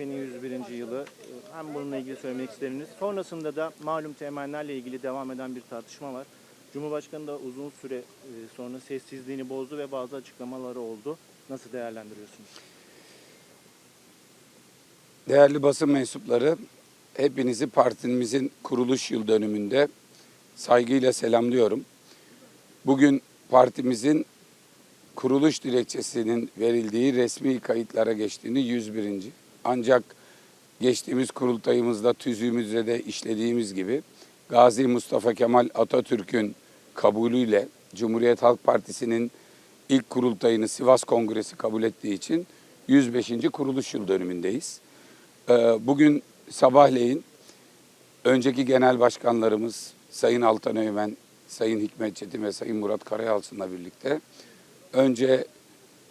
CHP'nin 101. yılı. Hem bununla ilgili söylemek isteriniz. Sonrasında da malum temellerle ilgili devam eden bir tartışma var. Cumhurbaşkanı da uzun süre e, sonra sessizliğini bozdu ve bazı açıklamaları oldu. Nasıl değerlendiriyorsunuz? Değerli basın mensupları, hepinizi partimizin kuruluş yıl dönümünde saygıyla selamlıyorum. Bugün partimizin kuruluş dilekçesinin verildiği resmi kayıtlara geçtiğini 101. Ancak geçtiğimiz kurultayımızda tüzüğümüzde de işlediğimiz gibi Gazi Mustafa Kemal Atatürk'ün kabulüyle Cumhuriyet Halk Partisi'nin ilk kurultayını Sivas Kongresi kabul ettiği için 105. kuruluş yıl dönümündeyiz. Ee, Bugün sabahleyin önceki genel başkanlarımız Sayın Altan Öğmen, Sayın Hikmet Çetin ve Sayın Murat Karayalçın'la birlikte önce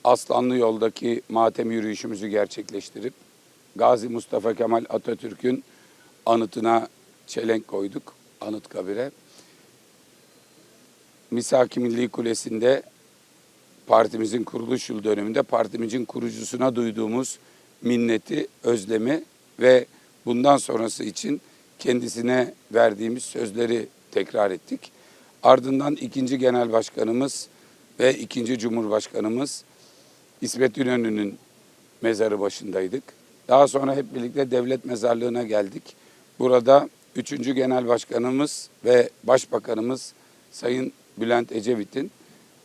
Aslanlı yoldaki matem yürüyüşümüzü gerçekleştirip Gazi Mustafa Kemal Atatürk'ün anıtına çelenk koyduk, anıt kabire. Misaki Milli Kulesi'nde partimizin kuruluş yıl dönümünde partimizin kurucusuna duyduğumuz minneti, özlemi ve bundan sonrası için kendisine verdiğimiz sözleri tekrar ettik. Ardından ikinci genel başkanımız ve ikinci cumhurbaşkanımız İsmet İnönü'nün mezarı başındaydık. Daha sonra hep birlikte devlet mezarlığına geldik. Burada üçüncü genel başkanımız ve başbakanımız Sayın Bülent Ecevit'in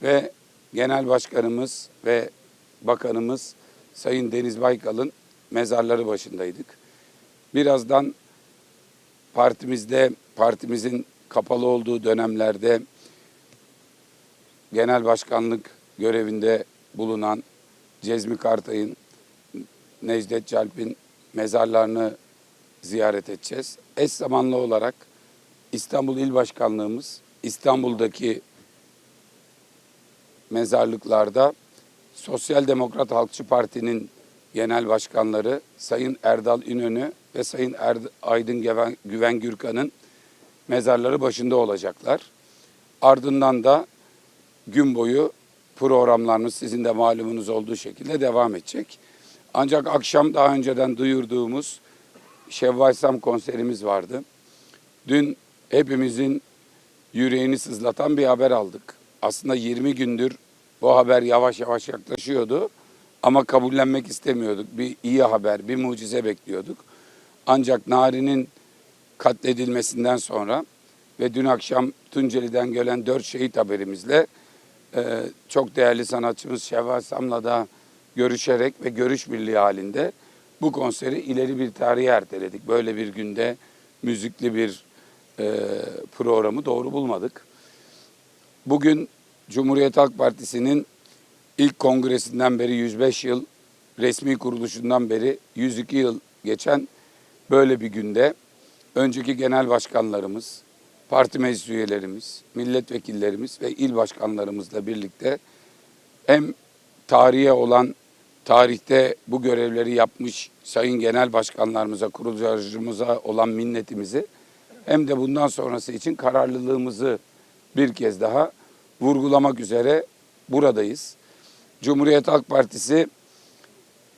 ve genel başkanımız ve bakanımız Sayın Deniz Baykal'ın mezarları başındaydık. Birazdan partimizde, partimizin kapalı olduğu dönemlerde genel başkanlık görevinde bulunan Cezmi Kartay'ın, Necdet Calp'in mezarlarını ziyaret edeceğiz. Eş zamanlı olarak İstanbul İl Başkanlığımız, İstanbul'daki mezarlıklarda Sosyal Demokrat Halkçı Parti'nin genel başkanları Sayın Erdal İnönü ve Sayın Erd- Aydın Güven, Güven Gürkan'ın mezarları başında olacaklar. Ardından da gün boyu programlarımız sizin de malumunuz olduğu şekilde devam edecek. Ancak akşam daha önceden duyurduğumuz Şevval Sam konserimiz vardı. Dün hepimizin yüreğini sızlatan bir haber aldık. Aslında 20 gündür bu haber yavaş yavaş yaklaşıyordu ama kabullenmek istemiyorduk. Bir iyi haber, bir mucize bekliyorduk. Ancak Nari'nin katledilmesinden sonra ve dün akşam Tunceli'den gelen dört şehit haberimizle çok değerli sanatçımız Şevval Sam'la da görüşerek ve görüş birliği halinde bu konseri ileri bir tarihe erteledik. Böyle bir günde müzikli bir e, programı doğru bulmadık. Bugün Cumhuriyet Halk Partisi'nin ilk kongresinden beri 105 yıl, resmi kuruluşundan beri 102 yıl geçen böyle bir günde önceki genel başkanlarımız, parti meclis üyelerimiz, milletvekillerimiz ve il başkanlarımızla birlikte hem tarihe olan tarihte bu görevleri yapmış sayın genel başkanlarımıza, kurucularımıza olan minnetimizi hem de bundan sonrası için kararlılığımızı bir kez daha vurgulamak üzere buradayız. Cumhuriyet Halk Partisi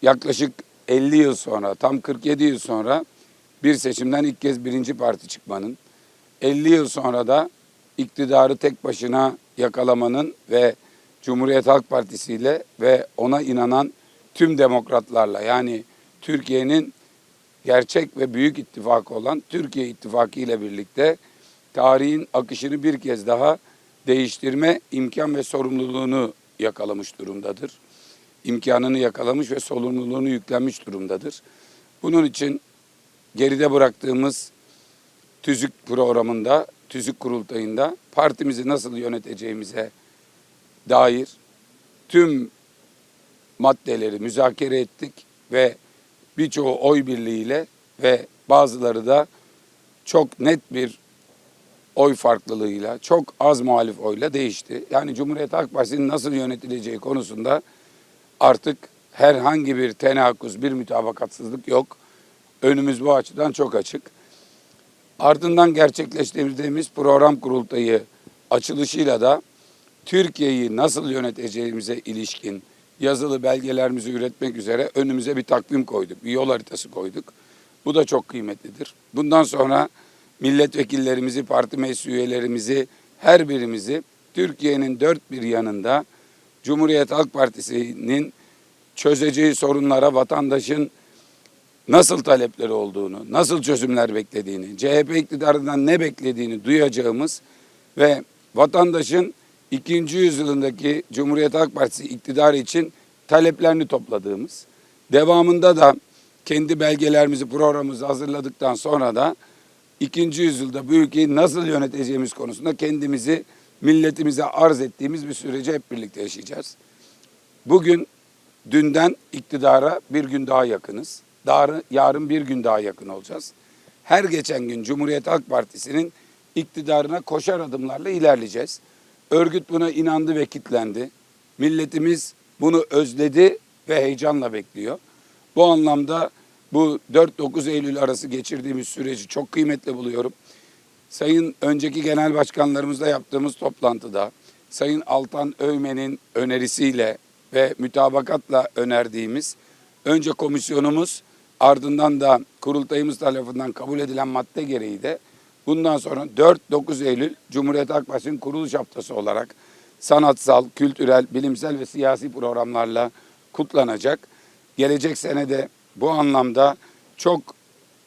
yaklaşık 50 yıl sonra, tam 47 yıl sonra bir seçimden ilk kez birinci parti çıkmanın, 50 yıl sonra da iktidarı tek başına yakalamanın ve Cumhuriyet Halk Partisi ile ve ona inanan tüm demokratlarla yani Türkiye'nin gerçek ve büyük ittifakı olan Türkiye İttifakı ile birlikte tarihin akışını bir kez daha değiştirme imkan ve sorumluluğunu yakalamış durumdadır. İmkanını yakalamış ve sorumluluğunu yüklenmiş durumdadır. Bunun için geride bıraktığımız tüzük programında, tüzük kurultayında partimizi nasıl yöneteceğimize dair tüm maddeleri müzakere ettik ve birçoğu oy birliğiyle ve bazıları da çok net bir oy farklılığıyla, çok az muhalif oyla değişti. Yani Cumhuriyet Halk Partisi'nin nasıl yönetileceği konusunda artık herhangi bir tenakuz, bir mütabakatsızlık yok. Önümüz bu açıdan çok açık. Ardından gerçekleştirdiğimiz program kurultayı açılışıyla da Türkiye'yi nasıl yöneteceğimize ilişkin yazılı belgelerimizi üretmek üzere önümüze bir takvim koyduk, bir yol haritası koyduk. Bu da çok kıymetlidir. Bundan sonra milletvekillerimizi, parti meclis üyelerimizi, her birimizi Türkiye'nin dört bir yanında Cumhuriyet Halk Partisi'nin çözeceği sorunlara vatandaşın nasıl talepleri olduğunu, nasıl çözümler beklediğini, CHP iktidarından ne beklediğini duyacağımız ve vatandaşın ikinci yüzyılındaki Cumhuriyet Halk Partisi iktidarı için taleplerini topladığımız, devamında da kendi belgelerimizi, programımızı hazırladıktan sonra da ikinci yüzyılda bu ülkeyi nasıl yöneteceğimiz konusunda kendimizi milletimize arz ettiğimiz bir süreci hep birlikte yaşayacağız. Bugün dünden iktidara bir gün daha yakınız. Yarın, yarın bir gün daha yakın olacağız. Her geçen gün Cumhuriyet Halk Partisi'nin iktidarına koşar adımlarla ilerleyeceğiz. Örgüt buna inandı ve kitlendi. Milletimiz bunu özledi ve heyecanla bekliyor. Bu anlamda bu 4-9 Eylül arası geçirdiğimiz süreci çok kıymetli buluyorum. Sayın önceki genel başkanlarımızla yaptığımız toplantıda Sayın Altan Öymen'in önerisiyle ve mütabakatla önerdiğimiz önce komisyonumuz ardından da kurultayımız tarafından kabul edilen madde gereği de bundan sonra 4-9 Eylül Cumhuriyet Halk Partisi'nin kuruluş haftası olarak sanatsal, kültürel, bilimsel ve siyasi programlarla kutlanacak. Gelecek sene de bu anlamda çok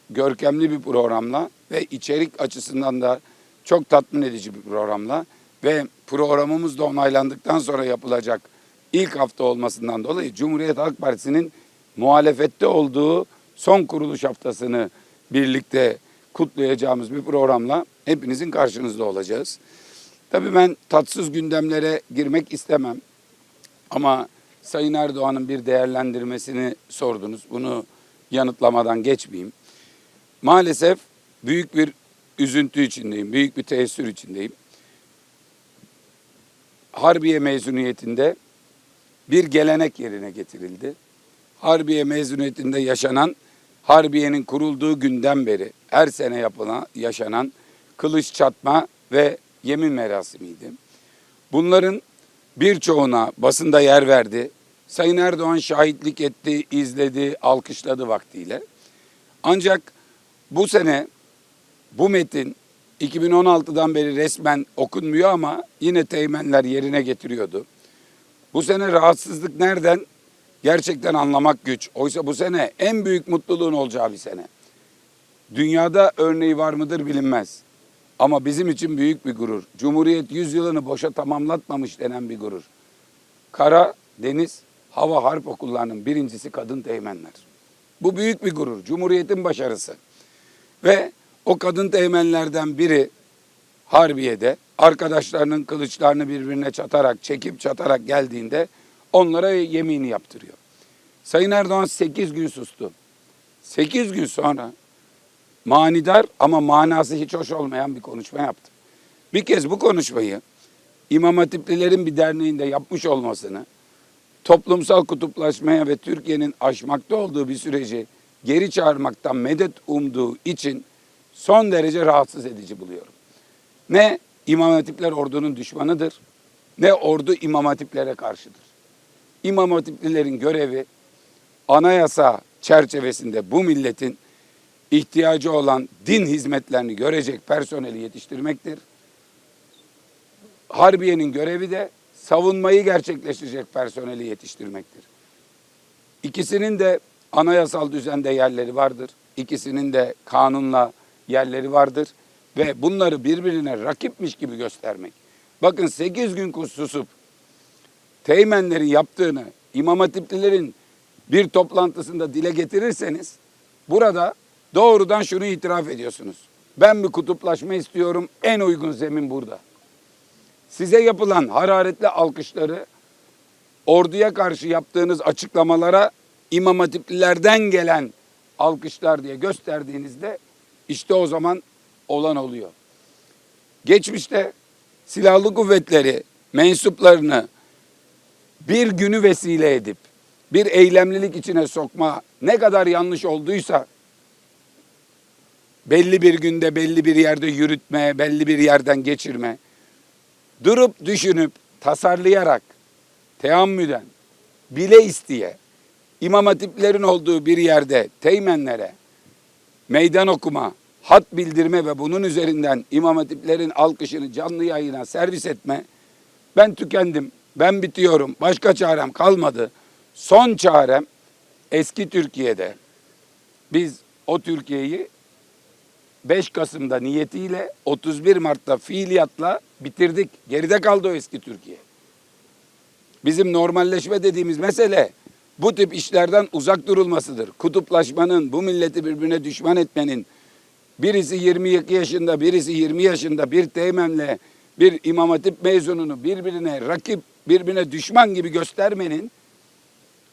görkemli bir programla ve içerik açısından da çok tatmin edici bir programla ve programımız da onaylandıktan sonra yapılacak ilk hafta olmasından dolayı Cumhuriyet Halk Partisi'nin muhalefette olduğu son kuruluş haftasını birlikte kutlayacağımız bir programla hepinizin karşınızda olacağız. Tabii ben tatsız gündemlere girmek istemem. Ama Sayın Erdoğan'ın bir değerlendirmesini sordunuz. Bunu yanıtlamadan geçmeyeyim. Maalesef büyük bir üzüntü içindeyim, büyük bir teessür içindeyim. Harbiye mezuniyetinde bir gelenek yerine getirildi. Harbiye mezuniyetinde yaşanan, Harbiye'nin kurulduğu günden beri her sene yapılan, yaşanan kılıç çatma ve yemin merasimiydi. Bunların birçoğuna basında yer verdi. Sayın Erdoğan şahitlik etti, izledi, alkışladı vaktiyle. Ancak bu sene bu metin 2016'dan beri resmen okunmuyor ama yine teğmenler yerine getiriyordu. Bu sene rahatsızlık nereden? Gerçekten anlamak güç. Oysa bu sene en büyük mutluluğun olacağı bir sene. Dünyada örneği var mıdır bilinmez. Ama bizim için büyük bir gurur. Cumhuriyet 100 yılını boşa tamamlatmamış denen bir gurur. Kara, deniz, hava harp okullarının birincisi kadın teğmenler. Bu büyük bir gurur. Cumhuriyetin başarısı. Ve o kadın teğmenlerden biri Harbiye'de arkadaşlarının kılıçlarını birbirine çatarak, çekip çatarak geldiğinde onlara yemini yaptırıyor. Sayın Erdoğan 8 gün sustu. 8 gün sonra manidar ama manası hiç hoş olmayan bir konuşma yaptı. Bir kez bu konuşmayı İmam Hatiplilerin bir derneğinde yapmış olmasını, toplumsal kutuplaşmaya ve Türkiye'nin aşmakta olduğu bir süreci geri çağırmaktan medet umduğu için son derece rahatsız edici buluyorum. Ne İmam Hatipler ordunun düşmanıdır, ne ordu İmam Hatiplere karşıdır. İmam Hatiplilerin görevi anayasa çerçevesinde bu milletin ihtiyacı olan din hizmetlerini görecek personeli yetiştirmektir. Harbiye'nin görevi de savunmayı gerçekleştirecek personeli yetiştirmektir. İkisinin de anayasal düzende yerleri vardır. İkisinin de kanunla yerleri vardır ve bunları birbirine rakipmiş gibi göstermek. Bakın 8 gün susup teğmenlerin yaptığını İmam Hatiplilerin bir toplantısında dile getirirseniz burada doğrudan şunu itiraf ediyorsunuz. Ben bir kutuplaşma istiyorum. En uygun zemin burada. Size yapılan hararetli alkışları orduya karşı yaptığınız açıklamalara İmam Hatiplilerden gelen alkışlar diye gösterdiğinizde işte o zaman olan oluyor. Geçmişte silahlı kuvvetleri mensuplarını bir günü vesile edip bir eylemlilik içine sokma ne kadar yanlış olduysa belli bir günde belli bir yerde yürütme, belli bir yerden geçirme, durup düşünüp tasarlayarak teammüden bile isteye İmam Hatiplerin olduğu bir yerde teğmenlere meydan okuma, hat bildirme ve bunun üzerinden İmam Hatiplerin alkışını canlı yayına servis etme. Ben tükendim, ben bitiyorum, başka çarem kalmadı. Son çarem eski Türkiye'de biz o Türkiye'yi 5 Kasım'da niyetiyle 31 Mart'ta fiiliyatla bitirdik. Geride kaldı o eski Türkiye. Bizim normalleşme dediğimiz mesele bu tip işlerden uzak durulmasıdır. Kutuplaşmanın, bu milleti birbirine düşman etmenin, birisi 22 yaşında, birisi 20 yaşında bir teğmenle bir imam hatip mezununu birbirine rakip, birbirine düşman gibi göstermenin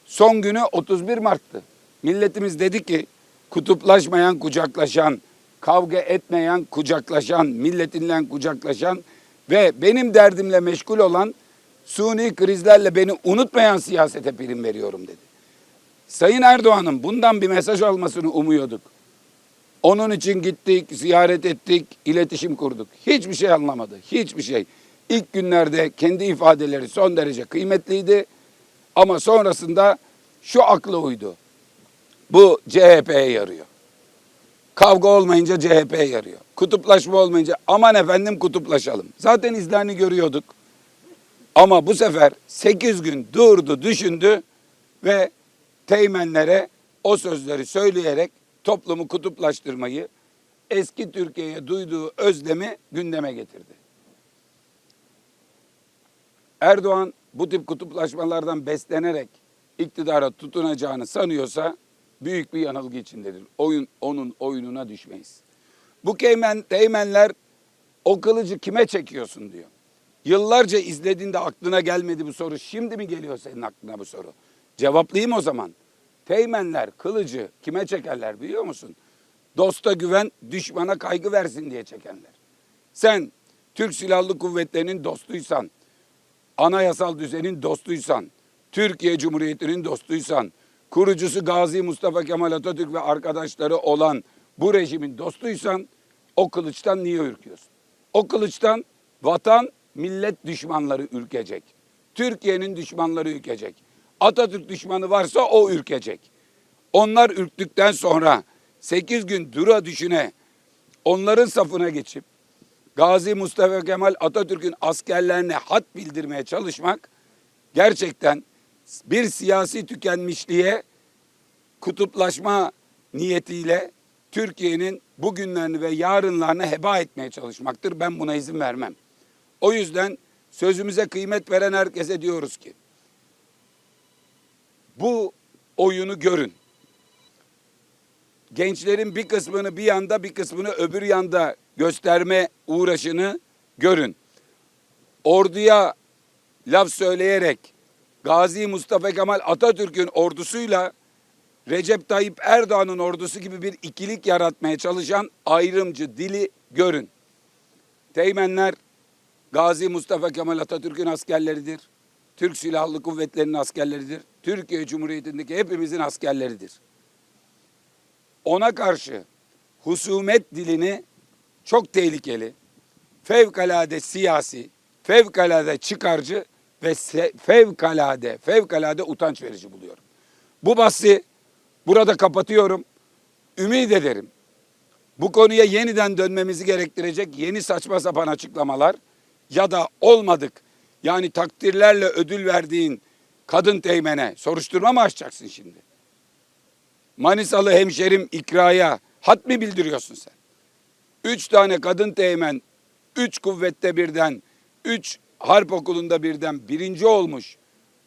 son günü 31 Mart'tı. Milletimiz dedi ki kutuplaşmayan kucaklaşan, kavga etmeyen kucaklaşan, milletinle kucaklaşan ve benim derdimle meşgul olan suni krizlerle beni unutmayan siyasete prim veriyorum dedi. Sayın Erdoğan'ın bundan bir mesaj almasını umuyorduk. Onun için gittik, ziyaret ettik, iletişim kurduk. Hiçbir şey anlamadı, hiçbir şey. İlk günlerde kendi ifadeleri son derece kıymetliydi. Ama sonrasında şu akla uydu. Bu CHP'ye yarıyor. Kavga olmayınca CHP'ye yarıyor. Kutuplaşma olmayınca aman efendim kutuplaşalım. Zaten izlerini görüyorduk. Ama bu sefer 8 gün durdu, düşündü ve teğmenlere o sözleri söyleyerek toplumu kutuplaştırmayı, eski Türkiye'ye duyduğu özlemi gündeme getirdi. Erdoğan bu tip kutuplaşmalardan beslenerek iktidara tutunacağını sanıyorsa büyük bir yanılgı içindedir. Oyun onun oyununa düşmeyiz. Bu keymen, teğmenler o kılıcı kime çekiyorsun diyor. Yıllarca izlediğinde aklına gelmedi bu soru. Şimdi mi geliyor senin aklına bu soru? Cevaplayayım o zaman. Teğmenler kılıcı kime çekerler biliyor musun? Dosta güven, düşmana kaygı versin diye çekenler. Sen Türk Silahlı Kuvvetleri'nin dostuysan, anayasal düzenin dostuysan, Türkiye Cumhuriyeti'nin dostuysan, kurucusu Gazi Mustafa Kemal Atatürk ve arkadaşları olan bu rejimin dostuysan o kılıçtan niye ürküyorsun? O kılıçtan vatan, millet düşmanları ürkecek. Türkiye'nin düşmanları ürkecek. Atatürk düşmanı varsa o ürkecek. Onlar ürktükten sonra 8 gün dura düşüne onların safına geçip Gazi Mustafa Kemal Atatürk'ün askerlerine hat bildirmeye çalışmak gerçekten bir siyasi tükenmişliğe kutuplaşma niyetiyle Türkiye'nin bugünlerini ve yarınlarını heba etmeye çalışmaktır. Ben buna izin vermem. O yüzden sözümüze kıymet veren herkese diyoruz ki bu oyunu görün. Gençlerin bir kısmını bir yanda bir kısmını öbür yanda gösterme uğraşını görün. Orduya laf söyleyerek Gazi Mustafa Kemal Atatürk'ün ordusuyla Recep Tayyip Erdoğan'ın ordusu gibi bir ikilik yaratmaya çalışan ayrımcı dili görün. Teğmenler Gazi Mustafa Kemal Atatürk'ün askerleridir. Türk Silahlı Kuvvetleri'nin askerleridir. Türkiye Cumhuriyeti'ndeki hepimizin askerleridir. Ona karşı husumet dilini çok tehlikeli, fevkalade siyasi, fevkalade çıkarcı ve fevkalade, fevkalade utanç verici buluyorum. Bu bahsi burada kapatıyorum. Ümit ederim. Bu konuya yeniden dönmemizi gerektirecek yeni saçma sapan açıklamalar ya da olmadık yani takdirlerle ödül verdiğin kadın teğmene soruşturma mı açacaksın şimdi? Manisalı hemşerim İkra'ya hat mı bildiriyorsun sen? Üç tane kadın teğmen, üç kuvvette birden, üç harp okulunda birden birinci olmuş.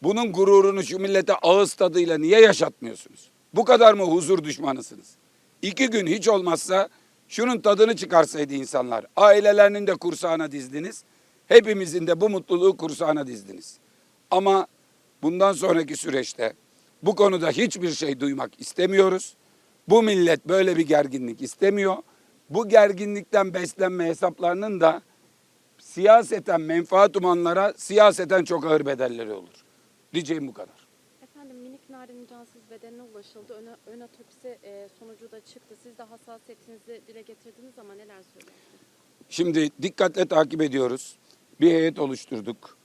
Bunun gururunu şu millete ağız tadıyla niye yaşatmıyorsunuz? Bu kadar mı huzur düşmanısınız? İki gün hiç olmazsa şunun tadını çıkarsaydı insanlar. Ailelerinin de kursağına dizdiniz. Hepimizin de bu mutluluğu kursağına dizdiniz. Ama bundan sonraki süreçte bu konuda hiçbir şey duymak istemiyoruz. Bu millet böyle bir gerginlik istemiyor. Bu gerginlikten beslenme hesaplarının da siyaseten menfaat umanlara siyaseten çok ağır bedelleri olur. Diyeceğim bu kadar. Efendim minik Narin'in cansız bedenine ulaşıldı. Ön, ön otopsi e, sonucu da çıktı. Siz de hassasiyetinizi dile getirdiğiniz ama neler söylersiniz? Şimdi dikkatle takip ediyoruz. Bir heyet oluşturduk.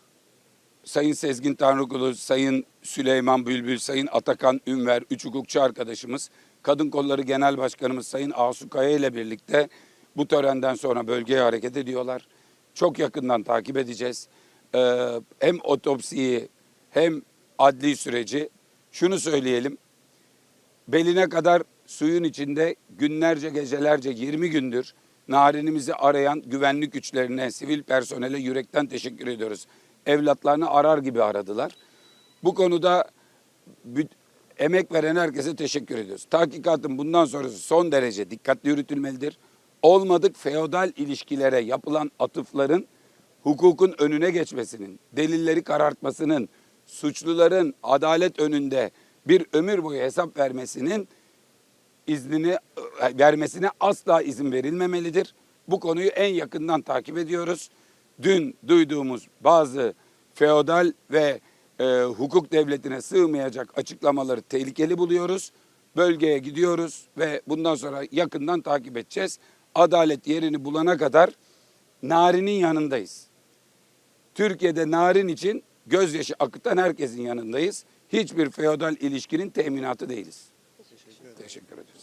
Sayın Sezgin Tanrıkulu, Sayın Süleyman Bülbül, Sayın Atakan Ünver, üç hukukçu arkadaşımız, Kadın Kolları Genel Başkanımız Sayın Asu Kaya ile birlikte bu törenden sonra bölgeye hareket ediyorlar. Çok yakından takip edeceğiz. Ee, hem otopsiyi hem adli süreci. Şunu söyleyelim, beline kadar suyun içinde günlerce gecelerce 20 gündür narinimizi arayan güvenlik güçlerine, sivil personele yürekten teşekkür ediyoruz. Evlatlarını arar gibi aradılar. Bu konuda emek veren herkese teşekkür ediyoruz. Tahkikatın bundan sonrası son derece dikkatli yürütülmelidir. Olmadık feodal ilişkilere yapılan atıfların hukukun önüne geçmesinin, delilleri karartmasının, suçluların adalet önünde bir ömür boyu hesap vermesinin iznini vermesine asla izin verilmemelidir. Bu konuyu en yakından takip ediyoruz. Dün duyduğumuz bazı feodal ve e, hukuk devletine sığmayacak açıklamaları tehlikeli buluyoruz. Bölgeye gidiyoruz ve bundan sonra yakından takip edeceğiz. Adalet yerini bulana kadar Nari'nin yanındayız. Türkiye'de narin için gözyaşı akıtan herkesin yanındayız. Hiçbir feodal ilişkinin teminatı değiliz. Teşekkür ederiz.